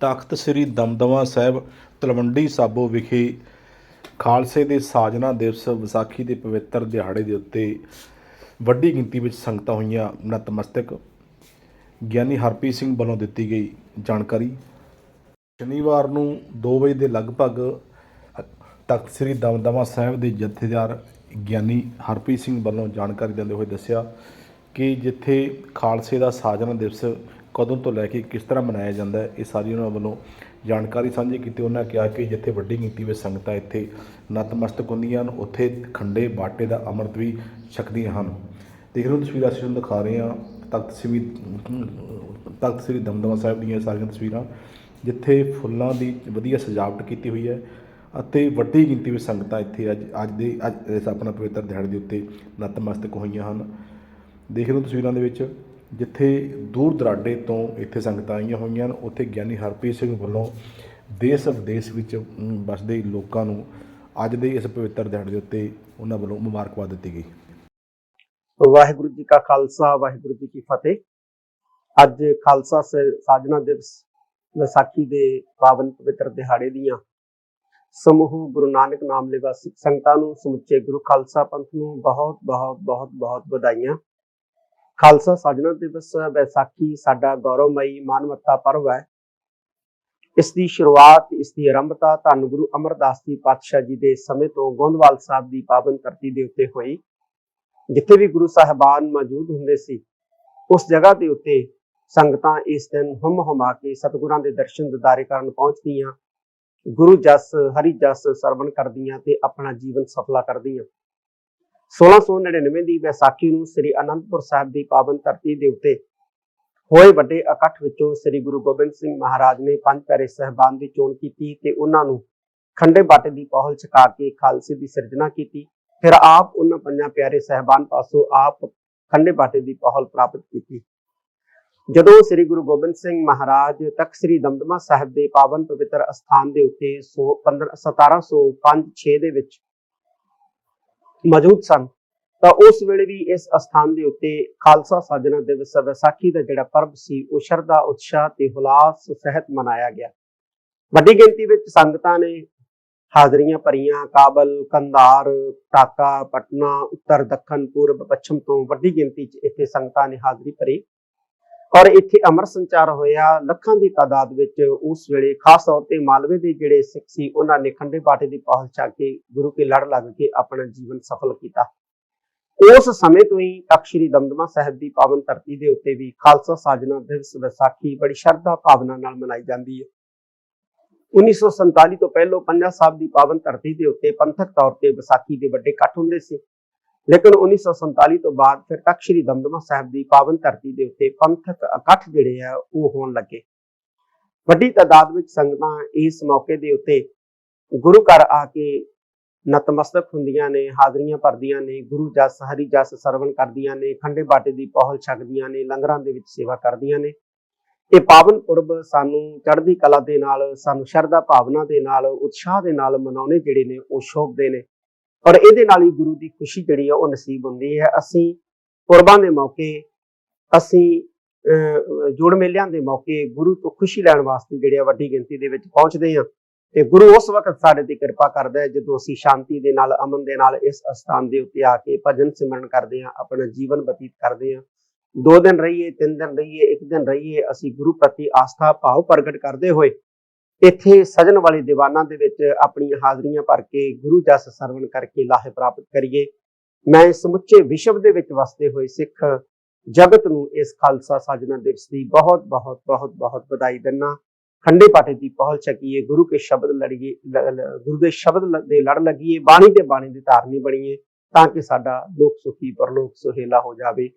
ਤਖਤ ਸ੍ਰੀ ਦਮਦਮਾ ਸਾਹਿਬ, ਤਲਵੰਡੀ ਸਾਬੋ ਵਿਖੇ ਖਾਲਸੇ ਦੇ ਸਾਜਨਾ ਦਿਵਸ ਵਿਸਾਖੀ ਦੇ ਪਵਿੱਤਰ ਦਿਹਾੜੇ ਦੇ ਉੱਤੇ ਵੱਡੀ ਗਿਣਤੀ ਵਿੱਚ ਸੰਗਤਾਂ ਹੋਈਆਂ ਨਤਮਸਤਕ। ਗਿਆਨੀ ਹਰਪ੍ਰੀਤ ਸਿੰਘ ਵੱਲੋਂ ਦਿੱਤੀ ਗਈ ਜਾਣਕਾਰੀ। ਸ਼ਨੀਵਾਰ ਨੂੰ 2 ਵਜੇ ਦੇ ਲਗਭਗ ਤਖਤ ਸ੍ਰੀ ਦਮਦਮਾ ਸਾਹਿਬ ਦੇ ਜਥੇਦਾਰ ਗਿਆਨੀ ਹਰਪ੍ਰੀਤ ਸਿੰਘ ਵੱਲੋਂ ਜਾਣਕਾਰੀ ਦਿੰਦੇ ਹੋਏ ਦੱਸਿਆ ਕਿ ਜਿੱਥੇ ਖਾਲਸੇ ਦਾ ਸਾਜਨਾ ਦਿਵਸ ਕਦੋਂ ਤੋਂ ਲੈ ਕੇ ਕਿਸ ਤਰ੍ਹਾਂ ਮਨਾਇਆ ਜਾਂਦਾ ਹੈ, ਇਹ ਸਾਰੀ ਉਹਨਾਂ ਵੱਲੋਂ ਜਾਣਕਾਰੀ ਸਾਂਝੀ ਕੀਤੀ, ਉਹਨਾਂ ਕਿਹਾ ਕਿ ਜਿੱਥੇ ਵੱਡੀ ਗਿਣਤੀ ਵਿੱਚ ਸੰਗਤਾਂ ਇੱਥੇ ਨਤਮਸਤਕ ਹੁੰਦੀਆਂ ਹਨ, ਉੱਥੇ ਖੰਡੇ ਬਾਟੇ ਦਾ ਅੰਮ੍ਰਿਤ ਵੀ ਛਕਦੀਆਂ ਹਨ। ਦੇਖ ਰਹੇ ਹੋ ਤਸਵੀਰਾਂ ਅਸੀਂ ਤੁਹਾਨੂੰ ਦਿਖਾ ਰਹੇ ਹਾਂ, ਤਖਤ ਸ੍ਰੀ ਤਖਤ ਸ੍ਰੀ ਦਮਦਮਾ ਸਾਹਿਬ ਦੀਆਂ ਇਹ ਸਾਰੀਆਂ ਤਸਵੀਰਾਂ, ਜਿੱਥੇ ਫੁੱਲਾਂ ਦੀ ਵਧੀਆ ਸਜਾਵਟ ਕੀਤੀ ਹੋਈ ਹੈ ਅਤੇ ਵੱਡੀ ਗਿਣਤੀ ਵਿੱਚ ਸੰਗਤਾਂ ਇੱਥੇ ਅੱਜ ਅੱਜ ਦੇ, ਅੱਜ ਇਸ ਆਪਣਾ ਪਵਿੱਤਰ ਦਿਹਾੜੇ ਦੇ ਉੱਤੇ ਨਤਮਸਤਕ ਹੋਈਆਂ ਹਨ। ਦੇਖ ਰਹੇ ਹੋ ਤਸਵੀਰਾਂ ਦੇ ਵਿੱਚ ਜਿੱਥੇ ਦੂਰ ਦਰਾਡੇ ਤੋਂ ਇੱਥੇ ਸੰਗਤਾਂ ਆਈਆਂ ਹੋਈਆਂ ਹਨ, ਉੱਥੇ ਗਿਆਨੀ ਹਰਪ੍ਰੀਤ ਸਿੰਘ ਵੱਲੋਂ ਦੇਸ਼ ਵਿਦੇਸ਼ ਵਿੱਚ ਵਸਦੇ ਲੋਕਾਂ ਨੂੰ ਅੱਜ ਦੇ ਇਸ ਪਵਿੱਤਰ ਦਿਹਾੜੇ ਦੇ ਉੱਤੇ ਉਹਨਾਂ ਵੱਲੋਂ ਮੁਬਾਰਕਬਾਦ ਦਿੱਤੀ ਗਈ। ਵਾਹਿਗੁਰੂ ਜੀ ਕਾ ਖਾਲਸਾ, ਵਾਹਿਗੁਰੂ ਜੀ ਕੀ ਫਤਿਹ। ਅੱਜ ਖਾਲਸਾ ਸ- ਸਾਜਨਾ ਦਿਵਸ ਵਿਸਾਖੀ ਦੇ ਪਾਵਨ ਪਵਿੱਤਰ ਦਿਹਾੜੇ ਦੀਆਂ ਸਮੂਹ ਗੁਰੂ ਨਾਨਕ ਨਾਮ ਲੈਵਾ ਸਿੱਖ ਸੰਗਤਾਂ ਨੂੰ ਸਮੁੱਚੇ ਗੁਰੂ ਖਾਲਸਾ ਪੰਥ ਨੂੰ ਬਹੁਤ ਬਹੁਤ ਬਹੁਤ ਬਹੁਤ ਵਧਾਈਆਂ। ਖਾਲਸਾ ਸਾਜਨਾ ਦਿਵਸ ਵਿਸਾਖੀ, ਸਾਡਾ ਗੌਰਵਮਈ ਮਾਨਵਤਾ ਪਰਵ ਹੈ। ਇਸ ਦੀ ਸ਼ੁਰੂਆਤ, ਇਸ ਦੀ ਆਰੰਭਤਾ ਧੰਨ ਗੁਰੂ ਅਮਰਦਾਸ ਜੀ ਪਾਤਸ਼ਾਹ ਜੀ ਦੇ ਸਮੇਂ ਤੋਂ ਗੋਂਦਵਾਲ ਸਾਹਿਬ ਦੀ ਪਾਵਨ ਧਰਤੀ ਦੇ ਉੱਤੇ ਹੋਈ। ਜਿੱਥੇ ਵੀ ਗੁਰੂ ਸਾਹਿਬਾਨ ਮੌਜੂਦ ਹੁੰਦੇ ਸੀ, ਉਸ ਜਗ੍ਹਾ ਦੇ ਉੱਤੇ ਸੰਗਤਾਂ ਇਸ ਦਿਨ ਹੁਮ ਹੁਮਾ ਕੇ ਸਤਿਗੁਰਾਂ ਦੇ ਦਰਸ਼ਨ ਦਿਦਾਰੇ ਕਰਨ ਪਹੁੰਚਦੀਆਂ, ਗੁਰੂ ਜਸ, ਹਰੀ ਜਸ ਸਰਵਣ ਕਰਦੀਆਂ ਤੇ ਆਪਣਾ ਜੀਵਨ ਸਫਲਾ ਕਰਦੀਆਂ। 1699 ਦੀ ਵਿਸਾਖੀ ਨੂੰ ਸ੍ਰੀ ਅਨੰਦਪੁਰ ਸਾਹਿਬ ਦੀ ਪਾਵਨ ਧਰਤੀ ਦੇ ਉੱਤੇ ਹੋਏ ਵੱਡੇ ਇਕੱਠ ਵਿੱਚੋਂ ਸ੍ਰੀ ਗੁਰੂ ਗੋਬਿੰਦ ਸਿੰਘ ਮਹਾਰਾਜ ਨੇ ਪੰਜ ਪਿਆਰੇ ਸਹਿਬਾਨ ਦੀ ਚੋਣ ਕੀਤੀ ਤੇ ਉਹਨਾਂ ਨੂੰ ਖੰਡੇ ਬਾਟੇ ਦੀ ਪਹਲ ਛਕਾ ਕੇ ਖਾਲਸੇ ਦੀ ਸਿਰਜਣਾ ਕੀਤੀ। ਫਿਰ ਆਪ ਉਹਨਾਂ ਪੰਜਾਂ ਪਿਆਰੇ ਸਹਿਬਾਨ ਪਾਸੋਂ ਆਪ ਖੰਡੇ ਬਾਟੇ ਦੀ ਪਹਲ ਪ੍ਰਾਪਤ ਕੀਤੀ। ਜਦੋਂ ਸ੍ਰੀ ਗੁਰੂ ਗੋਬਿੰਦ ਸਿੰਘ ਮਹਾਰਾਜ ਤੱਕ ਸ੍ਰੀ ਦਮਦਮਾ ਸਾਹਿਬ ਦੇ ਪਾਵਨ ਪਵਿੱਤਰ ਅਸਥਾਨ ਦੇ ਉੱਤੇ 15 1705-6 ਦੇ ਵਿੱਚ ਮੌਜੂਦ ਸਨ, ਤਾਂ ਉਸ ਵੇਲੇ ਵੀ ਇਸ ਅਸਥਾਨ ਦੇ ਉੱਤੇ ਖਾਲਸਾ ਸਾਜਨਾ ਦਿਵਸ ਵਿਸਾਖੀ ਦਾ ਜਿਹੜਾ ਪਰਬ ਸੀ, ਉਹ ਸ਼ਰਧਾ, ਉਤਸ਼ਾਹ ਤੇ ਹੁਲਾਸ, ਸਹਿਤ ਮਨਾਇਆ ਗਿਆ। ਵੱਡੀ ਗਿਣਤੀ ਵਿੱਚ ਸੰਗਤਾਂ ਨੇ ਹਾਜ਼ਰੀਆਂ ਭਰੀਆਂ, ਕਾਬਲ, ਕੰਧਾਰ, ਟਾਕਾ, ਪਟਨਾ, ਉੱਤਰ, ਦੱਖਣ, ਪੂਰਬ, ਪੱਛਮ ਤੋਂ ਵੱਡੀ ਗਿਣਤੀ 'ਚ ਇੱਥੇ ਸੰਗਤਾਂ ਨੇ ਹਾਜ਼ਰੀ ਭਰੀ। ਔਰ ਇੱਥੇ ਅਮਰ ਸੰਚਾਰ ਹੋਇਆ, ਲੱਖਾਂ ਦੀ ਤਾਦਾਦ ਵਿੱਚ ਉਸ ਵੇਲੇ ਖਾਸ ਤੌਰ ਤੇ ਮਾਲਵੇ ਦੇ ਜਿਹੜੇ ਸਿੱਖ ਸੀ, ਉਹਨਾਂ ਨੇ ਖੰਡੇ ਬਾਟੇ ਦੀ ਪਹਲ ਛਾ ਕੇ ਗੁਰੂ ਕੇ ਲੜ ਲੱਗ ਕੇ ਆਪਣਾ ਜੀਵਨ ਸਫਲ ਕੀਤਾ। ਉਸ ਸਮੇਂ ਤੋਂ ਹੀ ਤਖਤ ਸ੍ਰੀ ਦਮਦਮਾ ਸਾਹਿਬ ਦੀ ਪਾਵਨ ਧਰਤੀ ਦੇ ਉੱਤੇ ਵੀ ਖਾਲਸਾ ਸਾਜਨਾ ਦਿਵਸ ਵਿਸਾਖੀ ਬੜੀ ਸ਼ਰਧਾ ਭਾਵਨਾ ਨਾਲ ਮਨਾਈ ਜਾਂਦੀ ਹੈ। 1947 ਤੋਂ ਪਹਿਲਾਂ ਪੰਜਾ ਸਾਹਿਬ ਦੀ ਪਾਵਨ ਧਰਤੀ ਦੇ ਉੱਤੇ ਪੰਥਕ ਤੌਰ ਤੇ ਵਿਸਾਖੀ ਦੇ ਵੱਡੇ ਇਕੱਠ ਹੁੰਦੇ ਸੀ। ਲੇਕਿਨ 1947 ਤੋਂ ਬਾਅਦ ਫਿਰ ਤੱਕ ਸ੍ਰੀ ਦਮਦਮਾ ਸਾਹਿਬ ਦੀ ਪਾਵਨ ਧਰਤੀ ਦੇ ਉੱਤੇ ਪੰਥਕ ਇਕੱਠ ਜਿਹੜੇ ਆ, ਉਹ ਹੋਣ ਲੱਗੇ। ਵੱਡੀ ਤਾਦਾਦ ਵਿੱਚ ਸੰਗਤਾਂ ਇਸ ਮੌਕੇ ਦੇ ਉੱਤੇ ਗੁਰੂ ਘਰ ਆ ਕੇ ਨਤਮਸਤਕ ਹੁੰਦੀਆਂ ਨੇ, ਹਾਜ਼ਰੀਆਂ ਭਰਦੀਆਂ ਨੇ, ਗੁਰੂ ਜਸ, ਹਰੀ ਜਸ ਸਰਵਣ ਕਰਦੀਆਂ ਨੇ, ਖੰਡੇ ਬਾਟੇ ਦੀ ਪਹੁਲ ਛਕਦੀਆਂ ਨੇ, ਲੰਗਰਾਂ ਦੇ ਵਿੱਚ ਸੇਵਾ ਕਰਦੀਆਂ ਨੇ। ਇਹ ਪਾਵਨ ਪੁਰਬ ਸਾਨੂੰ ਚੜ੍ਹਦੀ ਕਲਾ ਦੇ ਨਾਲ, ਸਾਨੂੰ ਸ਼ਰਧਾ ਭਾਵਨਾ ਦੇ ਨਾਲ, ਉਤਸ਼ਾਹ ਦੇ ਨਾਲ ਮਨਾਉਣੇ ਜਿਹੜੇ ਨੇ, ਉਹ ਸ਼ੋਭਦੇ ਨੇ। ਔਰ ਇਹਦੇ ਨਾਲ ਹੀ ਗੁਰੂ ਦੀ ਖੁਸ਼ੀ ਜਿਹੜੀ ਆ ਉਹ ਨਸੀਬ ਹੁੰਦੀ ਹੈ। ਅਸੀਂ ਪੁਰਬਾਂ ਦੇ ਮੌਕੇ, ਅਸੀਂ ਜੋੜ ਮੇਲਿਆਂ ਦੇ ਮੌਕੇ ਗੁਰੂ ਤੋਂ ਖੁਸ਼ੀ ਲੈਣ ਵਾਸਤੇ ਜਿਹੜੇ ਆ ਵੱਡੀ ਗਿਣਤੀ ਦੇ ਵਿੱਚ ਪਹੁੰਚਦੇ ਹਾਂ ਤੇ ਗੁਰੂ ਉਸ ਵਕਤ ਸਾਡੇ ਤੇ ਕਿਰਪਾ ਕਰਦਾ ਹੈ ਜਦੋਂ ਅਸੀਂ ਸ਼ਾਂਤੀ ਦੇ ਨਾਲ, ਅਮਨ ਦੇ ਨਾਲ ਇਸ ਅਸਥਾਨ ਦੇ ਉੱਤੇ ਆ ਕੇ ਭਜਨ ਸਿਮਰਨ ਕਰਦੇ ਹਾਂ, ਆਪਣਾ ਜੀਵਨ ਬਤੀਤ ਕਰਦੇ ਹਾਂ। ਦੋ ਦਿਨ ਰਹੀਏ, ਤਿੰਨ ਦਿਨ ਰਹੀਏ, ਇੱਕ ਦਿਨ ਰਹੀਏ, ਅਸੀਂ ਗੁਰੂ ਪ੍ਰਤੀ ਆਸਥਾ, ਭਾਵ ਪ੍ਰਗਟ ਕਰਦੇ ਹੋਏ ਇੱਥੇ ਸਜਣ ਵਾਲੇ ਦੀਵਾਨਾਂ ਦੇ ਵਿੱਚ ਆਪਣੀਆਂ ਹਾਜ਼ਰੀਆਂ ਭਰ ਕੇ ਗੁਰੂ ਜਸ ਸਰਵਣ ਕਰਕੇ ਲਾਹੇ ਪ੍ਰਾਪਤ ਕਰੀਏ। ਮੈਂ ਸਮੁੱਚੇ ਵਿਸ਼ਵ ਦੇ ਵਿੱਚ ਵਸਦੇ ਹੋਏ ਸਿੱਖ ਜਗਤ ਨੂੰ ਇਸ ਖਾਲਸਾ ਸਾਜਨਾ ਦਿਵਸ ਦੀ ਬਹੁਤ ਬਹੁਤ ਬਹੁਤ ਬਹੁਤ ਵਧਾਈ ਦਿੰਨਾ ਖੰਡੇ ਪਾਟੇ ਦੀ ਪਹੁਲ ਚੱਕੀਏ ਗੁਰੂ ਕੇ ਸ਼ਬਦ ਲੜੀਏ ਗੁਰੂ ਦੇ ਸ਼ਬਦ ਦੇ ਲੜ ਲੱਗੀਏ, ਬਾਣੀ ਤੇ ਬਾਣੀ ਦੀ ਧਾਰਨੀ ਬਣੀਏ ਤਾਂ ਕਿ ਸਾਡਾ ਲੋਕ ਸੁਖੀ, ਪਰਲੋਕ ਸੁਹੇਲਾ ਹੋ ਜਾਵੇ।